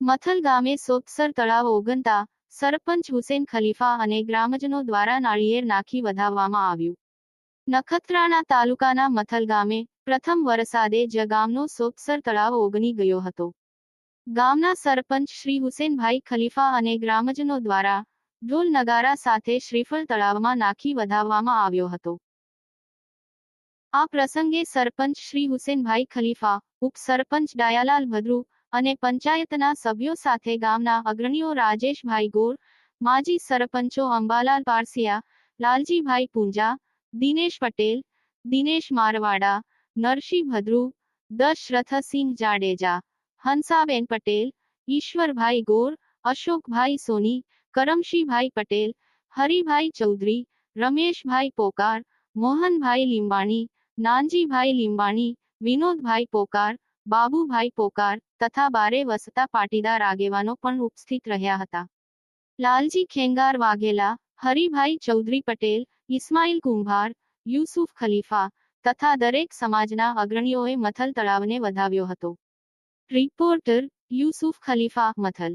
મથલ ગામે સોપસર તળાવ ઓગનતા સરપંચ હુસેન ખલીફા અને ગ્રામજનો દ્વારા નાળિયેર નાખી વધાવવામાં આવ્યું. નખત્રાણા તાલુકાના મથલ ગામે પ્રથમ વરસાદે જ ગામનો સોતસર તળાવ ઓગની ગયો હતો. ગામના સરપંચ શ્રી હુસેનભાઈ ખલીફા અને ગ્રામજનો દ્વારા ઢોલ નગારા સાથે શ્રીફળ તળાવમાં નાખી વધાવવામાં આવ્યો હતો. આ પ્રસંગે સરપંચ શ્રી હુસેનભાઈ ખલીફા, ઉપસરપંચ ડાયાલાલ ભદ્રુ અને પંચાયતના સભ્યો સાથે ગામના અગ્રણીઓ રાજેશભાઈ ગોર, માજી સરપંચો અંબાલાલ પારસિયા, લાલજીભાઈ પૂંજા, દિનેશ પટેલ, દિનેશ મારવાડા, નરસિંહ ભદ્રુ, દશરથસિંહ જાડેજા, હંસાબેન પટેલ, ઈશ્વરભાઈ ગોર, અશોકભાઈ સોની કરમશીભાઈ પટેલ, હરિભાઈ ચૌધરી, રમેશભાઈ પોકાર, મોહનભાઈ લીંબાણી, નાનજીભાઈ લીંબાણી, વિનોદભાઈ પોકાર, બાબુભાઈ પોકાર તથા બારે વસતા પાટીદાર આગેવાનો પણ ઉપસ્થિત રહ્યા હતા. લાલજી ખેંગાર વાઘેલા, હરિભાઈ ચૌધરી પટેલ, ઇસ્માઇલ કુંભાર, યુસુફ ખલીફા તથા દરેક સમાજના અગ્રણીઓએ મથલ તળાવને વધાવ્યો હતો. રિપોર્ટર યુસુફ ખલીફા મથલ.